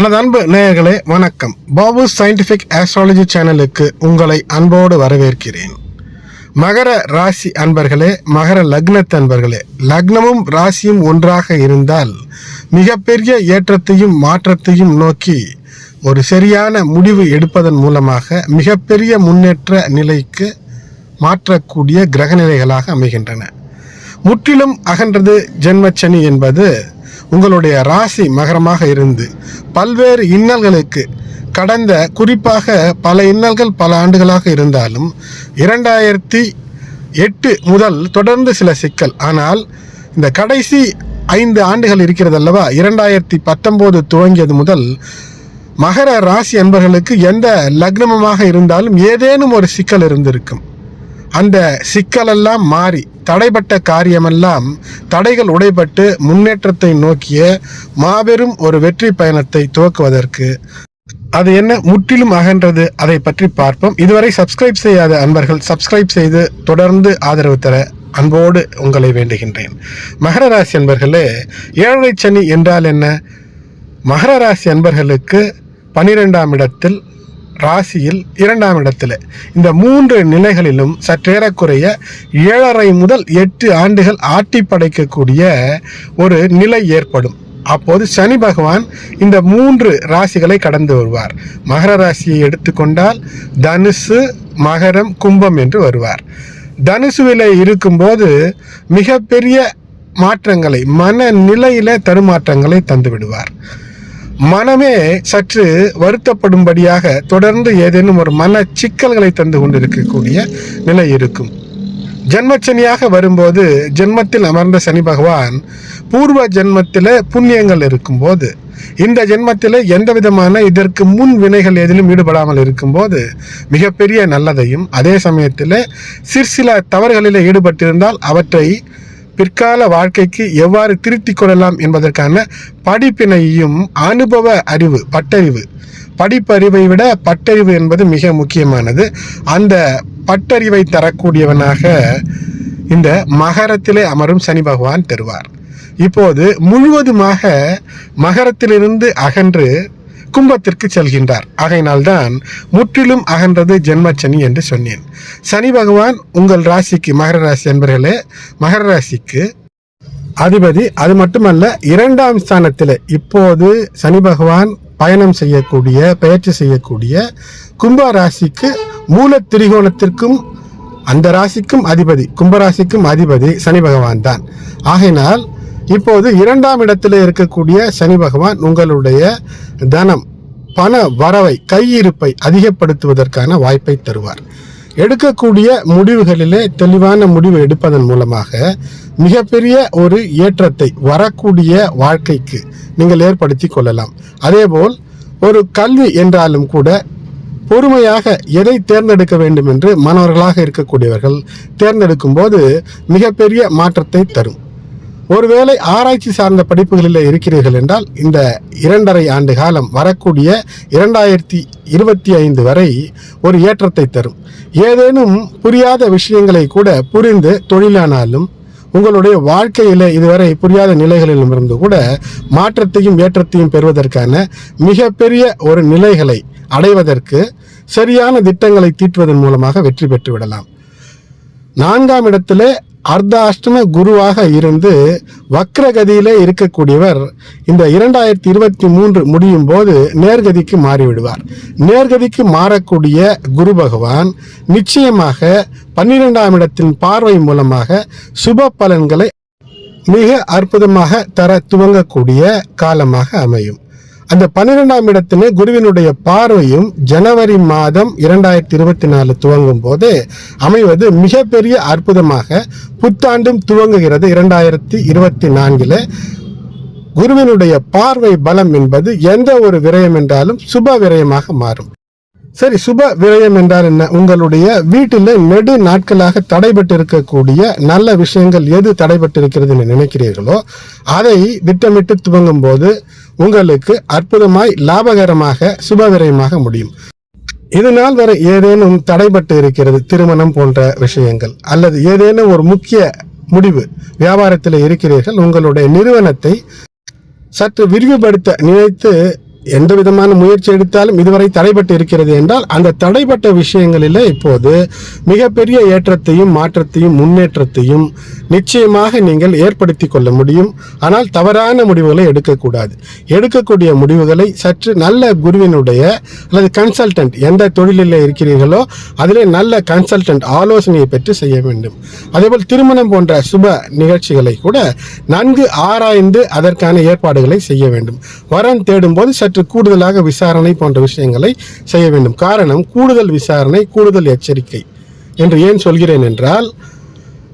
எனது அன்பு நேயர்களே வணக்கம். பாபு சயின்டிஃபிக் ஆஸ்ட்ராலஜி சேனலுக்கு உங்களை அன்போடு வரவேற்கிறேன். மகர ராசி அன்பர்களே மகர லக்னத்து அன்பர்களே லக்னமும் ராசியும் ஒன்றாக இருந்தால் மிகப்பெரிய ஏற்றத்தையும் மாற்றத்தையும் நோக்கி ஒரு சரியான முடிவு எடுப்பதன் மூலமாக மிகப்பெரிய முன்னேற்ற நிலைக்கு மாற்றக்கூடிய கிரகநிலைகளாக அமைகின்றன. முற்றிலும் அகன்றது ஜென்மச்சனி என்பது உங்களுடைய ராசி மகரமாக இருந்து பல்வேறு இன்னல்களுக்கு கடந்த குறிப்பாக பல இன்னல்கள் பல ஆண்டுகளாக இருந்தாலும் இரண்டாயிரத்தி எட்டு முதல் தொடர்ந்து சில சிக்கல். ஆனால் இந்த கடைசி ஐந்து ஆண்டுகள் இருக்கிறது அல்லவா இரண்டாயிரத்தி பத்தொம்போது துவங்கியது முதல் மகர ராசி என்பர்களுக்கு எந்த லக்னமமாக இருந்தாலும் ஏதேனும் ஒரு சிக்கல் இருந்திருக்கும். அந்த சிக்கலெல்லாம் மாறி தடைப்பட்ட காரியமெல்லாம் தடைகள் உடைபட்டு முன்னேற்றத்தை நோக்கிய மாபெரும் ஒரு வெற்றி பயணத்தை துவக்குவதற்கு அது என்ன முற்றிலும் அகன்றது அதை பற்றி பார்ப்போம். இதுவரை சப்ஸ்கிரைப் செய்யாத அன்பர்கள் சப்ஸ்கிரைப் செய்து தொடர்ந்து ஆதரவு தர அன்போடு உங்களை வேண்டுகின்றேன். மகர ராசி அன்பர்களே ஏழரை சனி என்றால் என்ன? மகர ராசி அன்பர்களுக்கு பனிரெண்டாம் இடத்தில் ராசியில் இரண்டாம் இடத்தில். இந்த மூன்று நிலைகளிலும் சற்றேறக்குறைய ஏழரை முதல் எட்டு ஆண்டுகள் ஆட்டி படைக்கக்கூடிய ஒரு நிலை ஏற்படும். அப்போது சனி பகவான் இந்த மூன்று ராசிகளை கடந்து வருவார். மகர ராசியை எடுத்துக்கொண்டால் தனுசு மகரம் கும்பம் என்று வருவார். தனுசுவில இருக்கும்போது மிகப்பெரிய மாற்றங்களை மன நிலையில தடுமாற்றங்களை தந்து விடுவார் மனமே சற்று வருத்தப்படும்படியாக தொடர்ந்து ஏதேனும் ஒரு மன சிக்கல்களை தந்து கொண்டிருக்கக்கூடிய நிலை இருக்கும். ஜென்மச்சனியாக வரும்போது ஜென்மத்தில் அமர்ந்த சனி பகவான் பூர்வ ஜென்மத்தில் புண்ணியங்கள் இருக்கும்போது இந்த ஜென்மத்தில் எந்த விதமான இதற்கு முன் வினைகள் எதிலும் ஈடுபடாமல் இருக்கும்போது மிகப்பெரிய நல்லதையும் அதே சமயத்தில் சிற்சில தவறுகளில் ஈடுபட்டிருந்தால் அவற்றை பிற்கால வாழ்க்கைக்கு எவ்வாறு திருத்திக் கொள்ளலாம் என்பதற்கான படிப்பினையும் அனுபவ அறிவு பட்டறிவு. படிப்பறிவை விட பட்டறிவு என்பது மிக முக்கியமானது. அந்த பட்டறிவை தரக்கூடியவனாக இந்த மகரத்திலே அமரும் சனி பகவான் தருவார். இப்போது முழுவதுமாக மகரத்திலிருந்து அகன்று கும்பத்திற்கு செல்கின்றார். ஆகையினால்தான் முற்றிலும் அகன்றது ஜென்மச்சனி என்று சொன்னேன். சனி பகவான் உங்கள் ராசிக்கு மகர ராசி என்பர்களே மகர ராசிக்கு அதிபதி. அது மட்டுமல்ல இரண்டாம் ஸ்தானத்தில் இப்போது சனி பகவான் பயணம் செய்யக்கூடிய பயிற்சி செய்யக்கூடிய கும்ப ராசிக்கு மூல திரிகோணத்திற்கும் அந்த ராசிக்கும் அதிபதி கும்பராசிக்கும் அதிபதி சனி பகவான் தான் ஆகையினால் இப்போது இரண்டாம் இடத்தில் இருக்கக்கூடிய சனி பகவான் உங்களுடைய தனம் பண வரவை கையிருப்பை அதிகப்படுத்துவதற்கான வாய்ப்பை தருவார். எடுக்கக்கூடிய முடிவுகளிலே தெளிவான முடிவு எடுப்பதன் மூலமாக மிகப்பெரிய ஒரு ஏற்றத்தை வரக்கூடிய வாழ்க்கைக்கு நீங்கள் ஏற்படுத்தி கொள்ளலாம். அதேபோல் ஒரு கல்வி என்றாலும் கூட பொறுமையாக எதை தேர்ந்தெடுக்க வேண்டும் என்று மாணவர்களாக இருக்கக்கூடியவர்கள் தேர்ந்தெடுக்கும் போது மிகப்பெரிய மாற்றத்தை தரும். ஒருவேளை ஆராய்ச்சி சார்ந்த படிப்புகளில் இருக்கிறீர்கள் என்றால் இந்த இரண்டரை ஆண்டு காலம் வரக்கூடிய இரண்டாயிரத்தி இருபத்தி ஐந்து வரை ஒரு ஏற்றத்தை தரும். ஏதேனும் புரியாத விஷயங்களை கூட புரிந்து தொழிலானாலும் உங்களுடைய வாழ்க்கையில் இதுவரை புரியாத நிலைகளிலும் இருந்து கூட மாற்றத்தையும் ஏற்றத்தையும் பெறுவதற்கான மிகப்பெரிய ஒரு நிலைகளை அடைவதற்கு சரியான திட்டங்களை தீட்டுவதன் மூலமாக வெற்றி பெற்று விடலாம் நான்காம் இடத்திலே அர்த்த அஷ்டம குருவாக இருந்து வக்ரகதியில இருக்கக்கூடியவர் இந்த இரண்டாயிரத்தி இருபத்தி மூன்று முடியும் போது நேர்கதிக்கு மாறிவிடுவார். நேர்கதிக்கு மாறக்கூடிய குரு பகவான் நிச்சயமாக பன்னிரெண்டாம் இடத்தின் பார்வை மூலமாக சுப பலன்களை மிக அற்புதமாக தர துவங்கக்கூடிய காலமாக அமையும். அந்த பன்னிரெண்டாம் இடத்திலே குருவினுடைய பார்வையும் ஜனவரி மாதம் இரண்டாயிரத்தி இருபத்தி நாலு துவங்கும் போது அமைவது மிகப்பெரிய அற்புதமாக புத்தாண்டும் துவங்குகிறது இரண்டாயிரத்தி இருபத்தி நான்கில். குருவினுடைய பார்வை பலம் என்பது எந்த ஒரு விரயம் என்றாலும் சுப விரயமாக மாறும். சரி சுப விரயம் என்றால் என்ன? உங்களுடைய வீட்டில் நெடு நாட்களாக தடைபட்டு இருக்கக்கூடிய நல்ல விஷயங்கள் எது தடைபட்டு இருக்கிறது என்று நினைக்கிறீர்களோ அதை திட்டமிட்டு துவங்கும் போது உங்களுக்கு அற்புதமாய் லாபகரமாக சுப விரயமாக முடியும். இதனால் வரை ஏதேனும் தடைபட்டு இருக்கிறது திருமணம் போன்ற விஷயங்கள் அல்லது ஏதேனும் ஒரு முக்கிய முடிவு வியாபாரத்தில் இருக்கிறீர்கள் உங்களுடைய நிறுவனத்தை சற்று விரிவுபடுத்த நினைத்து எந்த விதமான முயற்சி எடுத்தாலும் இதுவரை தடைபட்டு இருக்கிறது என்றால் அந்த தடைப்பட்ட விஷயங்களில் இப்போது மிகப்பெரிய ஏற்றத்தையும் மாற்றத்தையும் முன்னேற்றத்தையும் நிச்சயமாக நீங்கள் ஏற்படுத்தி கொள்ள முடியும். ஆனால் தவறான முடிவுகளை எடுக்கக்கூடாது. எடுக்கக்கூடிய முடிவுகளை சற்று நல்ல குருவினுடைய அல்லது கன்சல்டன்ட் எந்த தொழிலில் இருக்கிறீர்களோ அதிலே நல்ல கன்சல்டன்ட் ஆலோசனையை பெற்று செய்ய வேண்டும். அதேபோல் திருமணம் போன்ற சுப நிகழ்ச்சிகளை கூட நன்கு ஆராய்ந்து அதற்கான ஏற்பாடுகளை செய்ய வேண்டும். வரம் தேடும்போது சற்று கூடுதலாக விசாரணை போன்ற விஷயங்களை செய்ய வேண்டும். காரணம் கூடுதல் விசாரணை கூடுதல் எச்சரிக்கை. என்று ஏன் சொல்கிறேன் என்றால்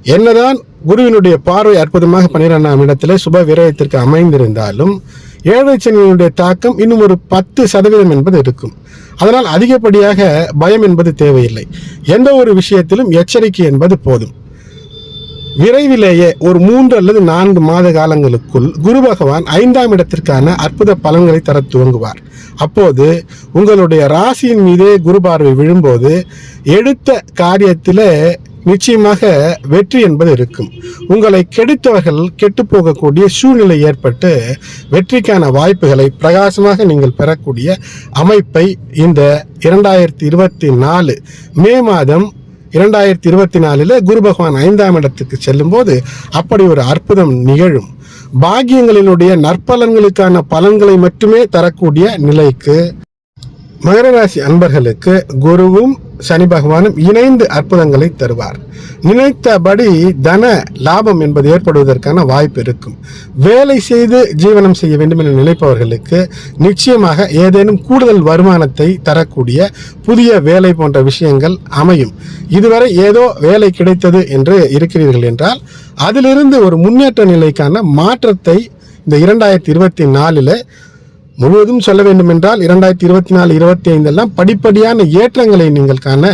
என்னதான் குருவினுடைய பார்வை அற்புதமாக பன்னிரெண்டாம் இடத்திலே சுப விரயத்திற்கு அமைந்திருந்தாலும் ஏழை சனியினுடைய தாக்கம் இன்னும் ஒரு பத்து சதவீதம் என்பது இருக்கும். அதனால் அதிகப்படியாக பயம் என்பது தேவையில்லை. எந்த ஒரு விஷயத்திலும் எச்சரிக்கை என்பது போதும். விரைவிலேயே ஒரு மூன்று அல்லது நான்கு மாத காலங்களுக்குள் குரு பகவான் ஐந்தாம் இடத்திற்கான அற்புத பலன்களை தர துவங்குவார். அப்போது உங்களுடைய ராசியின் மீதே குரு பார்வை விழும்போது எடுத்த காரியத்தில் நிச்சயமாக வெற்றி என்பது இருக்கும். உங்களை கெடுத்தவர்கள் கெட்டு போகக்கூடிய சூழ்நிலை ஏற்பட்டு வெற்றிக்கான வாய்ப்புகளை பிரகாசமாக நீங்கள் பெறக்கூடிய அமைப்பை இந்த இரண்டாயிரத்தி இருபத்தி நாலு மே மாதம் இரண்டாயிரத்தி இருபத்தி நாலில் குரு பகவான் ஐந்தாம் இடத்துக்கு செல்லும்போது அப்படி ஒரு அற்புதம் நிகழும். பாகியங்களினுடைய நற்பலன்களுக்கான பலன்களை மட்டுமே தரக்கூடிய நிலைக்கு மகர ராசி அன்பர்களுக்கு குருவும் சனி பகவானும் இணைந்து அற்புதங்களை தருவார். நினைத்தபடி தன லாபம் என்பது ஏற்படுவதற்கான வாய்ப்பு இருக்கும். வேலை செய்து ஜீவனம் செய்ய வேண்டும் என நினைப்பவர்களுக்கு நிச்சயமாக ஏதேனும் கூடுதல் வருமானத்தை தரக்கூடிய புதிய வேலை போன்ற விஷயங்கள் அமையும். இதுவரை ஏதோ வேலை கிடைத்தது என்று இருக்கிறீர்கள் என்றால் அதிலிருந்து ஒரு முன்னேற்ற நிலைக்கான மாற்றத்தை இந்த இரண்டாயிரத்தி இருபத்தி நாலில் முழுவதும் சொல்ல வேண்டும் என்றால் இரண்டாயிரத்தி இருபத்தி நாலு இருபத்தி ஐந்தெல்லாம் படிப்படியான ஏற்றங்களை நீங்கள் காண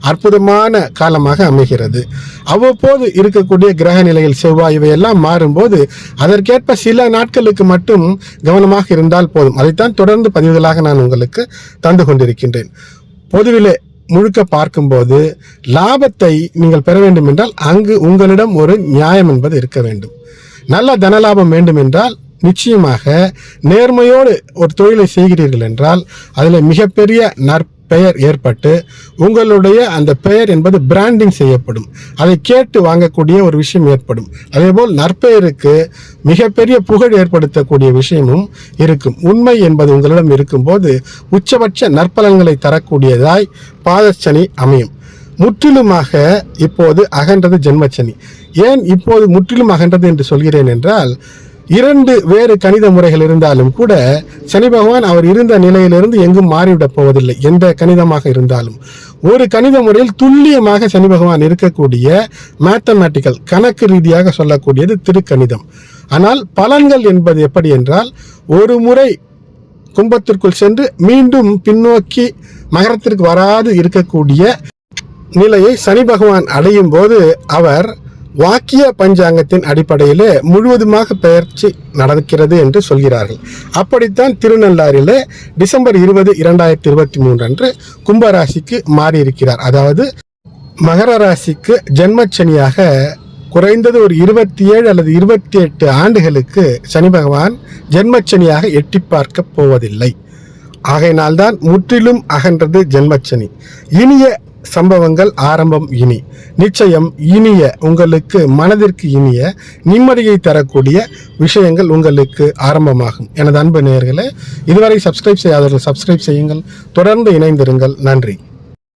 அற்புதமான காலமாக அமைகிறது. அவ்வப்போது இருக்கக்கூடிய கிரக நிலையில் செவ்வாய் இவையெல்லாம் மாறும்போது அதற்கேற்ப சில நாட்களுக்கு மட்டும் கவனமாக இருந்தால் போதும். அதைத்தான் தொடர்ந்து பதிவுகளாக நான் உங்களுக்கு தந்து கொண்டிருக்கின்றேன். பொதுவிலே முழுக்க பார்க்கும்போது லாபத்தை நீங்கள் பெற வேண்டும் என்றால் அங்கு உங்களிடம் ஒரு நியாயம் என்பது இருக்க வேண்டும். நல்ல தனலாபம் வேண்டும் என்றால் நிச்சயமாக நேர்மையோடு ஒரு தொழிலை செய்கிறீர்கள் என்றால் அதில் மிகப்பெரிய நற்பெயர் ஏற்பட்டு உங்களுடைய அந்த பெயர் என்பது பிராண்டிங் செய்யப்படும். அதை கேட்டு வாங்கக்கூடிய ஒரு விஷயம் ஏற்படும். அதேபோல் நற்பெயருக்கு மிகப்பெரிய புகழ் ஏற்படுத்தக்கூடிய விஷயமும் இருக்கும். உண்மை என்பது உங்களிடம் இருக்கும்போது உச்சபட்ச நற்பலன்களை தரக்கூடியதாய் பாதச்சனி அமையும். முற்றிலுமாக இப்போது அகன்றது ஜென்மச்சனி. ஏன் இப்போது முற்றிலும் அகன்றது என்று சொல்கிறேன் என்றால் இரண்டு வேறு கணித முறைகள் இருந்தாலும் கூட சனி பகவான் அவர் இருந்த நிலையிலிருந்து எங்கும் மாறிவிடப் போவதில்லை. எந்த கணிதமாக இருந்தாலும். ஒரு கணித முறையில் துல்லியமாக சனி பகவான் இருக்கக்கூடிய மேத்தமேட்டிக்கல் கணக்கு ரீதியாக சொல்லக்கூடியது திருக்கணிதம். ஆனால் பலன்கள் என்பது எப்படி என்றால் ஒரு முறை கும்பத்திற்குள் சென்று மீண்டும் பின்னோக்கி மகரத்திற்கு வராது இருக்கக்கூடிய நிலையை சனி பகவான் அடையும் போது அவர் வாக்கிய பஞ்சாங்கத்தின் அடிப்படையிலே முழுவதுமாக பெயர்ச்சி நடக்கிறது என்று சொல்கிறார்கள். அப்படித்தான் திருநள்ளாறில் டிசம்பர் இருபது இரண்டாயிரத்தி இருபத்தி மூன்று அன்று கும்பராசிக்கு மாறியிருக்கிறார். அதாவது மகர ராசிக்கு ஜென்மச்சனியாக குறைந்தது ஒரு இருபத்தி ஏழு அல்லது இருபத்தி எட்டு ஆண்டுகளுக்கு சனி பகவான் ஜென்மச்சனியாக எட்டி பார்க்க போவதில்லை. ஆகையினால்தான் முற்றிலும் அகன்றது ஜென்மச்சனி. இனிய சம்பவங்கள் ஆரம்பம் இனி. நிச்சயம் இனிய உங்களுக்கு மனதிற்கு இனிய நிம்மதியை தரக்கூடிய விஷயங்கள் உங்களுக்கு ஆரம்பமாகும். எனது அன்பு நேயர்களே இதுவரை சப்ஸ்கிரைப் செய்யாதவர்கள் சப்ஸ்கிரைப் செய்யுங்கள். தொடர்ந்து இணைந்திருங்கள். நன்றி.